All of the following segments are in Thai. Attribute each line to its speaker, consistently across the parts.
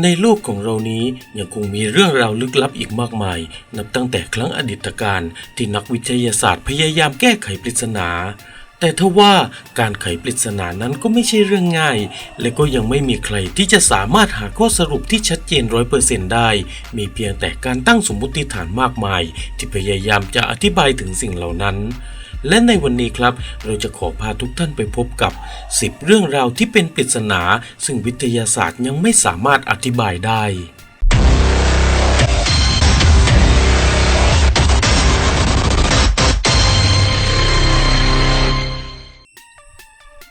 Speaker 1: ในโลกของเรานี้ยังคงมีเรื่องราวลึกลับอีกมากมาย นับตั้งแต่ครั้งอดีตการที่นักวิทยาศาสตร์พยายามแก้ไขปริศนา แต่ทว่าการไขปริศนานั้นก็ไม่ใช่เรื่องง่าย และก็ยังไม่มีใครที่จะสามารถหาข้อสรุปที่ชัดเจนร้อยเปอร์เซ็นต์ได้ มีเพียงแต่การตั้งสมมติฐานมากมาย ที่พยายามจะอธิบายถึงสิ่งเหล่านั้น และในวันนี้ครับ เราจะขอพาทุกท่านไปพบกับ 10 เรื่องราวที่เป็นปริศนา ซึ่งวิทยาศาสตร์ยังไม่สามารถอธิบายได้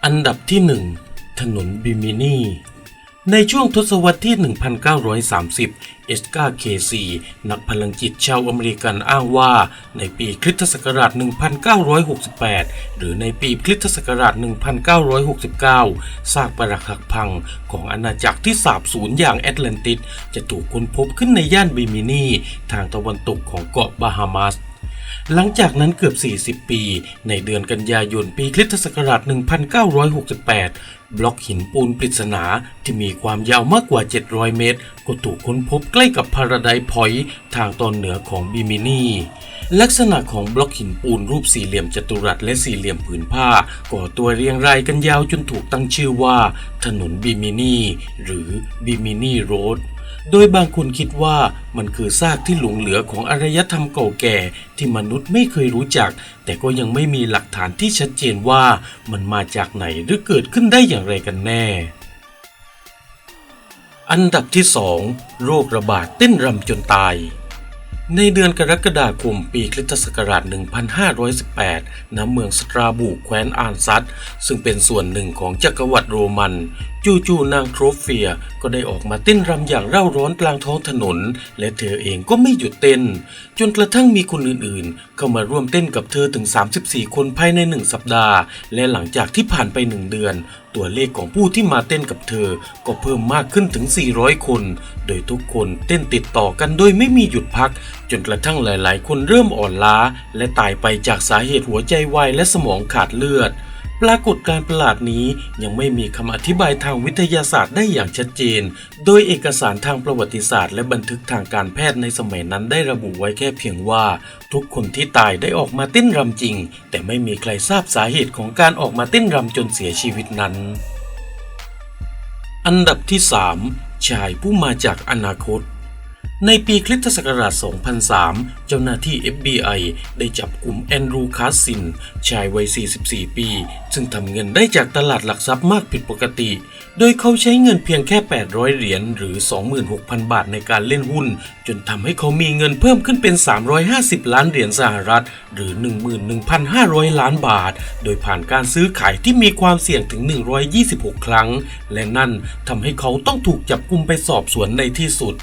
Speaker 1: อันดับที่ 1 ถนนบิมินี ในช่วงทศวรรษที่ 1930 เอสกาเคซี นักพลังจิตชาวอเมริกันอ้างว่า ในปีคริสตศักราช 1968 หรือในปีคริสตศักราช 1969 ซากปรักหักพังของอาณาจักรที่สาบสูญอย่างแอตแลนติส จะถูกค้นพบขึ้นในย่านบิมินี ทางตะวันตกของเกาะบาฮามาส หลังจากนั้นเกือบ 40 ปี ในเดือนกันยายนปีคริสตศักราช 1968 บล็อกหินปูนปริศนาที่มีความยาวมากกว่า 700 เมตร ก็ถูกค้นพบใกล้กับพาราไดพอยต์ทางตอนเหนือของบิมินีลักษณะของบล็อกหินปูนรูปสี่เหลี่ยมจัตุรัสและสี่เหลี่ยมผืนผ้า ก่อตัวเรียงรายกันยาวจนถูกตั้งชื่อว่า ถนนบิมินีหรือบิมินีโรด โดยบางคนคิดว่ามันคือซากที่หลงเหลือของอารยธรรมเก่าแก่ที่มนุษย์ไม่เคยรู้จัก แต่ก็ยังไม่มีหลักฐานที่ชัดเจนว่ามันมาจากไหนหรือเกิดขึ้นได้อย่างไรกันแน่ อันดับที่ 2 โรคระบาดเต้นรำจนตายในเดือนกรกฎาคมปีคริสตศักราช 1518 ณ เมืองสตราบูแคว้นอานซัตซึ่งเป็นส่วนหนึ่งของจักรวรรดิโรมัน จู่ๆนางโทรเฟียก็ได้ออกมาเต้นรำอย่างเร่าร้อนกลางท้องถนน และเธอเองก็ไม่หยุดเต้น จนกระทั่งมีคนอื่นๆ เข้ามาร่วมเต้นกับเธอถึง 34 คนภายในหนึ่งสัปดาห์ และหลังจากที่ผ่านไปหนึ่งเดือน ตัวเลขของผู้ที่มาเต้นกับเธอ ก็เพิ่มมากขึ้นถึง 400 คน โดยทุกคนเต้นติดต่อกันโดยไม่มีหยุดพัก จนกระทั่งหลายๆ คนเริ่มอ่อนล้า และตายไปจากสาเหตุหัวใจวายและสมองขาดเลือด ปรากฏการประหลาดนี้ยังไม่มีคำอธิบายทางวิทยาศาสตร์ได้อย่างชัดเจน โดยเอกสารทางประวัติศาสตร์และบันทึกทางการแพทย์ในสมัยนั้นได้ระบุไว้แค่เพียงว่า ทุกคนที่ตายได้ออกมาเต้นรำจริง แต่ไม่มีใครทราบสาเหตุของการออกมาเต้นรำจนเสียชีวิตนั้น อันดับที่ 3 ชายผู้มาจากอนาคต ในปีคริสตศักราช 2003 เจ้าหน้าที่ FBI ได้จับกลุ่มแอนดรูคาสซิน ชายวัย 44 ปี ซึ่งทำเงินได้จากตลาดหลักทรัพย์มากผิดปกติ โดยเขาใช้เงินเพียงแค่ 800 เหรียญหรือ 26,000 บาทในการเล่นหุ้น จนทำให้เขามีเงินเพิ่มขึ้นเป็น 350 ล้านเหรียญสหรัฐ หรือ 11,500 ล้านบาท โดยผ่านการซื้อขายที่มีความเสี่ยงถึง 126 ครั้ง และนั่นทำให้เขาต้องถูกจับกลุ่มไปสอบสวนในที่สุด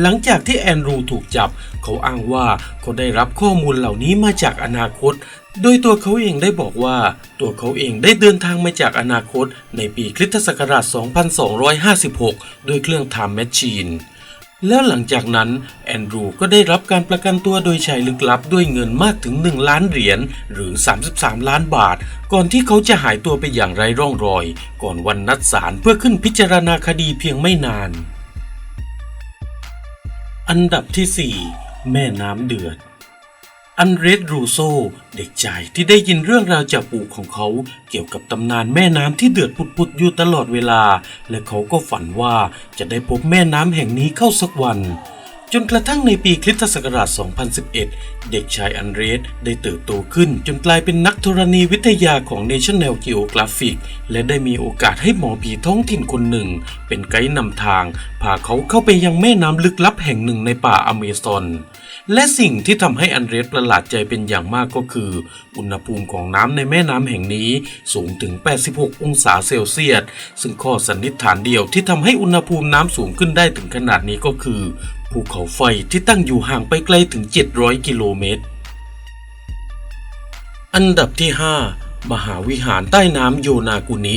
Speaker 1: หลังจากที่แอนดรูถูกจับ เขาอ้างว่าเขาได้รับข้อมูลเหล่านี้มาจากอนาคต โดยตัวเขาเองได้บอกว่า ตัวเขาเองได้เดินทางมาจากอนาคต ในปีคริสตศักราช 2256 ด้วยเครื่อง Time Machine แล้วหลังจากนั้นแอนดรูก็ได้รับการประกันตัวโดยชายลึกลับด้วยเงินมากถึง 1 ล้านเหรียญหรือ 33 ล้านบาท ก่อนที่เขาจะหายตัวไปอย่างไร้ร่องรอย ก่อนวันนัดศาลเพื่อขึ้นพิจารณาคดีเพียงไม่นาน อันดับที่ 4 แม่น้ำเดือด อันเรดรูโซเด็กชายที่ได้ยินเรื่องราวจากปู่ของเขา เกี่ยวกับตำนานแม่น้ำที่เดือดปุดๆอยู่ตลอดเวลา และเขาก็ฝันว่าจะได้พบแม่น้ำแห่งนี้เข้าสักวัน จนกระทั่งในปีคริสตศักราช 2011 เด็กชายอันเรสได้เติบโตขึ้น จนกลายเป็นนักธรณีวิทยาของ National Geographic และได้มีโอกาสให้หมอผีท้องถิ่นคนหนึ่ง เป็นไกด์นำทาง พาเขาเข้าไปยังแม่น้ำลึกลับแห่งหนึ่งในป่าอเมซอน และสิ่งที่ทำให้อันเรสประหลาดใจเป็นอย่างมากก็คือ อุณหภูมิของน้ำในแม่น้ำแห่งนี้สูงถึง 86 องศาเซลเซียส ซึ่งข้อสันนิษฐานเดียวที่ทำให้อุณหภูมิน้ำสูงขึ้นได้ถึงขนาดนี้ก็คือ ภูเขาไฟที่ตั้งอยู่ห่างไปไกลถึง 700 กิโลเมตร อันดับที่ 5 มหาวิหารใต้น้ำโยนากุนิ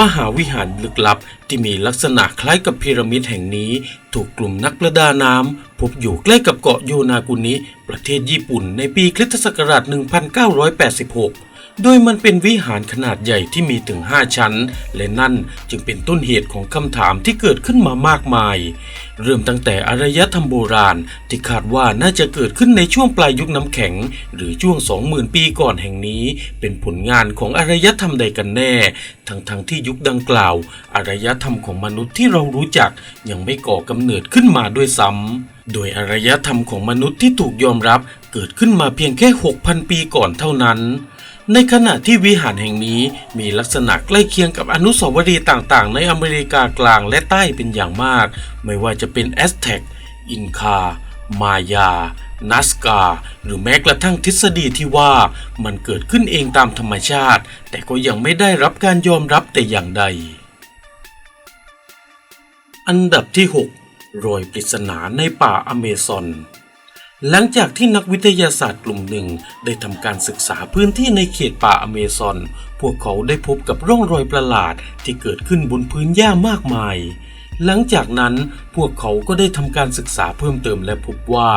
Speaker 1: มหาวิหารลึกลับที่มีลักษณะคล้ายกับพีระมิดแห่งนี้ ถูกกลุ่มนักประดาน้ำพบอยู่ใกล้กับเกาะโยนากุนิ ประเทศญี่ปุ่นในปีคริสตศักราช 1986 โดยมันเป็นวิหารขนาดใหญ่ที่มีถึง 5 ชั้น และนั่นจึงเป็นต้นเหตุของคำถามที่เกิดขึ้นมามากมาย เริ่มตั้งแต่อารยธรรมโบราณที่คาดว่าน่าจะเกิดขึ้นในช่วงปลายยุคน้ำแข็ง หรือช่วง 20,000 ปีก่อนแห่งนี้ เป็นผลงานของอารยธรรมใดกันแน่ ทั้งๆทที่ยุคดังกล่าว อารยธรรมของมนุษย์ที่เรารู้จักยังไม่ก่อกำเนิดขึ้นมาด้วยซ้ำโดยอารยธรรมของมนุษย์ที่ถูกยอมรับเกิดขึ้นมาเพียงแค่ 6,000 ปีก่อนเท่านั้น ในขณะที่วิหารแห่งนี้มีลักษณะใกล้เคียงกับอนุสาวรีย์ต่างๆ ในอเมริกากลางและใต้เป็นอย่างมาก ไม่ว่าจะเป็นแอสแท็กอินคา มายา นัสกา หรือแม้กระทั่งทฤษฎีที่ว่ามันเกิดขึ้นเองตามธรรมชาติ แต่ก็ยังไม่ได้รับการยอมรับแต่อย่างใด อันดับที่ 6 รอยปริศนาในป่าอเมซอน หลังจากที่นักวิทยาศาสตร์กลุ่มหนึ่งได้ทำการศึกษาพื้นที่ในเขตป่าอเมซอน พวกเขาได้พบกับร่องรอยประหลาดที่เกิดขึ้นบนพื้นหญ้ามากมาย หลังจากนั้นพวกเขาก็ได้ทำการศึกษาเพิ่มเติมและพบว่า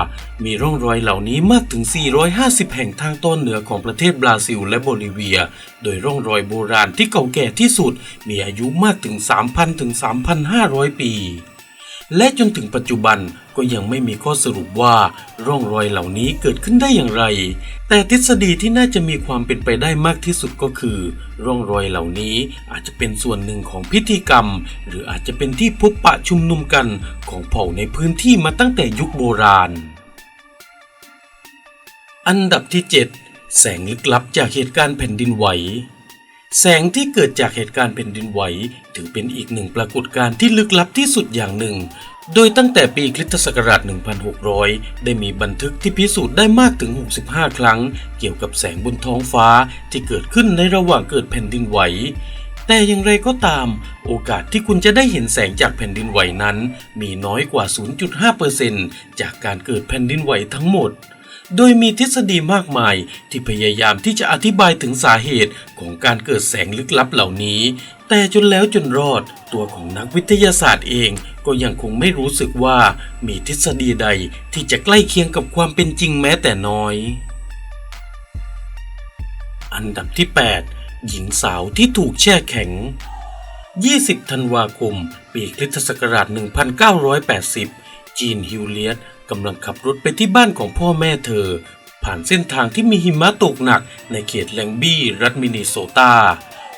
Speaker 1: มีร่องรอยเหล่านี้มากถึง 450 แห่งทางตอนเหนือของประเทศบราซิลและโบลิเวีย โดยร่องรอยโบราณที่เก่าแก่ที่สุดมีอายุมากถึง 3,000 ถึง 3,500 ปี และจนถึงปัจจุบันก็ยังไม่มีข้อสรุปว่าร่องรอยเหล่านี้เกิดขึ้นได้อย่างไร แต่ทฤษฎีที่น่าจะมีความเป็นไปได้มากที่สุดก็คือ ร่องรอยเหล่านี้อาจจะเป็นส่วนหนึ่งของพิธีกรรม หรืออาจจะเป็นที่พบปะชุมนุมกันของเผ่าในพื้นที่มาตั้งแต่ยุคโบราณ อันดับที่ 7 แสงลึกลับจากเหตุการณ์แผ่นดินไหว แสงที่เกิดจากเหตุการณ์แผ่นดินไหว ถือเป็นอีกหนึ่งปรากฏการณ์ที่ลึกลับที่สุดอย่างหนึ่ง โดยตั้งแต่ปีคริสตศักราช 1600 ได้มีบันทึกที่พิสูจน์ได้มากถึง 65 ครั้ง เกี่ยวกับแสงบนท้องฟ้าที่เกิดขึ้นในระหว่างเกิดแผ่นดินไหว แต่อย่างไรก็ตาม โอกาสที่คุณจะได้เห็นแสงจากแผ่นดินไหวนั้น มีน้อยกว่า 0.5%จากการเกิดแผ่นดินไหวทั้งหมด โดยมีทฤษฎีมากมายที่พยายามที่จะอธิบายถึงสาเหตุของการเกิดแสงลึกลับเหล่านี้ แต่จนแล้วจนรอดตัวของนักวิทยาศาสตร์เองก็ยังคงไม่รู้สึกว่ามีทฤษฎีใดที่จะใกล้เคียงกับความเป็นจริงแม้แต่น้อย อันดับที่ 8 หญิงสาวที่ถูกแช่แข็ง 20 ธันวาคม ปีคริสตศักราช 1980 จีนฮิวเลียต กำลังขับรถไปที่บ้านของพ่อแม่เธอ ผ่านเส้นทางที่มีหิมะตกหนักในเขตแลงบี้รัฐมินนิโซตา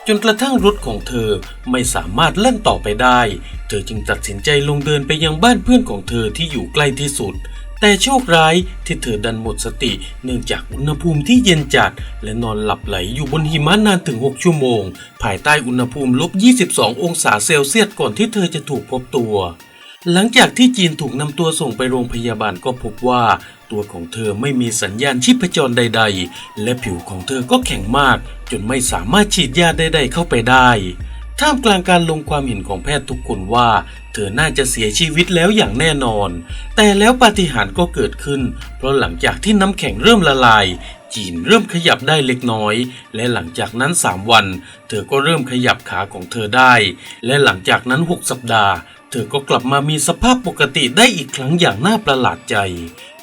Speaker 1: จนกระทั่งรถของเธอไม่สามารถเล่นต่อไปได้ เธอจึงตัดสินใจลงเดินไปยังบ้านเพื่อนของเธอที่อยู่ใกล้ที่สุด แต่โชคร้ายที่เธอดันหมดสติ เนื่องจากอุณหภูมิที่เย็นจัด และนอนหลับไหลอยู่บนหิมะนานถึง 6 ชั่วโมง ภายใต้อุณหภูมิลบ 22 องศาเซลเซียสก่อนที่เธอจะถูกพบตัว หลังจากที่จีนถูกนำตัวส่งไปโรงพยาบาลก็พบว่าตัวของเธอไม่มีสัญญาณชีพจรใด ๆ และผิวของเธอก็แข็งมาก จนไม่สามารถฉีดยาใดๆเข้าไปได้ท่ามกลางการลงความเห็นของแพทย์ทุกคนว่า เธอน่าจะเสียชีวิตแล้วอย่างแน่นอน แต่แล้วปาฏิหาริย์ก็เกิดขึ้น เพราะหลังจากที่น้ำแข็งเริ่มละลาย จีนเริ่มขยับได้เล็กน้อย และหลังจากนั้น 3 วัน เธอก็เริ่มขยับขาของเธอได้ และหลังจากนั้น 6 สัปดาห์ เธอก็กลับมามีสภาพปกติได้อีกครั้งอย่างน่าประหลาดใจ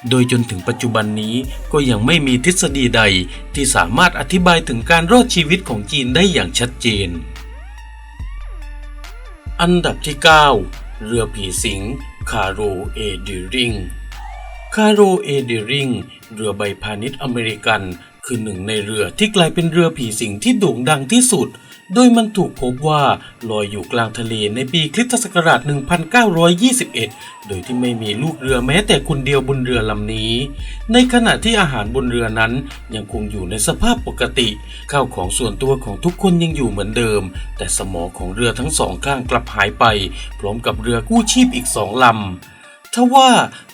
Speaker 1: โดยจนถึงปัจจุบันนี้ก็ยังไม่มีทฤษฎีใดที่สามารถอธิบายถึงการรอดชีวิตของจีนได้อย่างชัดเจน อันดับที่ 9 เรือผีสิง คาโรเอเดริง คาโรเอเดริง เรือใบพาณิชย์อเมริกัน คือหนึ่งในเรือที่กลายเป็นเรือผีสิงที่โด่งดังที่สุด โดยมันถูกพบว่าลอยอยู่กลางทะเลในปีคริสตศักราช 1921 โดยที่ไม่มีลูกเรือแม้แต่คนเดียวบนเรือลำนี้ ในขณะที่อาหารบนเรือนั้นยังคงอยู่ในสภาพปกติ ข้าวของส่วนตัวของทุกคนยังอยู่เหมือนเดิม แต่สมองของเรือทั้งสองข้างกลับหายไป พร้อมกับเรือกู้ชีพอีกสองลำทว่า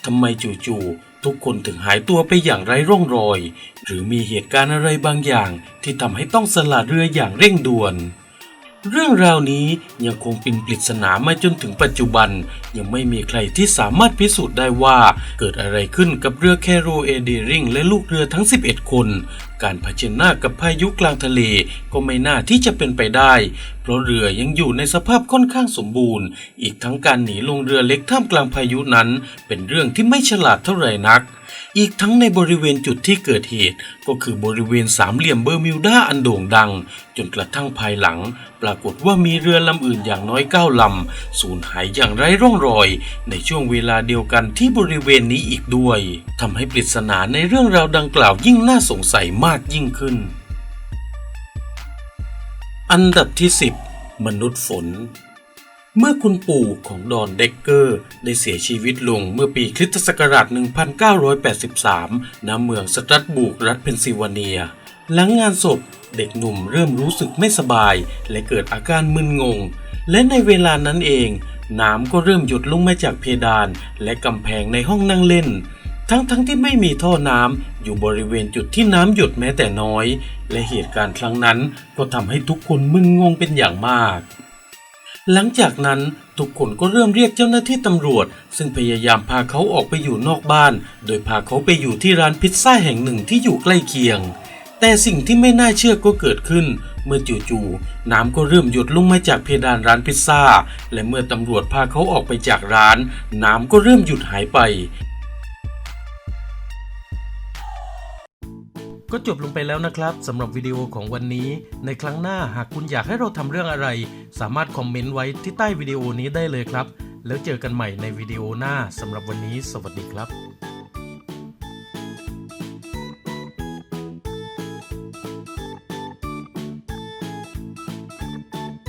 Speaker 1: ทำไมจู่ๆ ทุกคนถึงหายตัวไปอย่างไร้ร่องรอย หรือมีเหตุการณ์อะไรบางอย่างที่ทำให้ต้องสละเรืออย่างเร่งด่วน เรื่องราวนี้ยังคงเป็นปริศนามาจนถึงปัจจุบัน ยังไม่มีใครที่สามารถพิสูจน์ได้ว่าเกิดอะไรขึ้นกับเรือแคโรเอเดริงและลูกเรือทั้ง 11 คน การเผชิญหน้ากับพายุกลางทะเลก็ไม่น่าที่จะเป็นไปได้ เพราะเรือยังอยู่ในสภาพค่อนข้างสมบูรณ์ อีกทั้งการหนีลงเรือเล็กท่ามกลางพายุนั้น เป็นเรื่องที่ไม่ฉลาดเท่าไหร่นัก อีกทั้งในบริเวณจุดที่เกิดเหตุ ก็คือบริเวณสามเหลี่ยมเบอร์มิวดาอันโด่งดัง จนกระทั่งภายหลัง ปรากฏว่ามีเรือลำอื่นอย่างน้อยเก้าลำสูญหายอย่างไร้ร่องรอย ในช่วงเวลาเดียวกันที่บริเวณนี้อีกด้วยทำให้ปริศนาในเรื่องราวดังกล่าวยิ่งน่าสงสัยมากยิ่งขึ้น อันดับที่ 10 มนุษย์ฝน เมื่อคุณปู่ของดอนเด็กเกอร์ ได้เสียชีวิตลงเมื่อปีคริสตศักราช 1983 ณ เมืองสตรัสบูกรัฐเพนซิลเวเนีย หลังงานศพเด็กหนุ่มเริ่มรู้สึกไม่สบาย และเกิดอาการมึนงง และในเวลานั้นเอง น้ำก็เริ่มหยดลงมาจากเพดาน และกำแพงในห้องนั่งเล่น ทั้งๆทที่ไม่มีท่อน้ำอยู่บริเวณจุดที่น้ำหยดแม้แต่น้อย และเหตุการณ์ครั้งนั้นก็ทำให้ทุกคนมึนงงเป็นอย่างมาก หลังจากนั้นทุกคนก็เริ่มเรียกเจ้าหน้าที่ตำรวจ ซึ่งพยายามพาเขาออกไปอยู่นอกบ้าน โดยพาเขาไปอยู่ที่ร้านพิซซ่าแห่งหนึ่งที่อยู่ใกล้เคียง แต่สิ่งที่ไม่น่าเชื่อก็เกิดขึ้น เมื่อจู่ๆน้ำก็เริ่มหยดลงมาจากเพดานร้านพิซซ่า และเมื่อตำรวจพาเขาออกไปจากร้าน น้ำก็เริ่มหยุดหายไป ก็จบลงไปแล้วนะครับสำหรับวิดีโอของวันนี้ ในครั้งหน้าหากคุณอยากให้เราทำเรื่องอะไร สามารถคอมเมนต์ไว้ที่ใต้วิดีโอนี้ได้เลยครับ แล้วเจอกันใหม่ในวิดีโอหน้าสำหรับวันนี้ สวัสดีครับ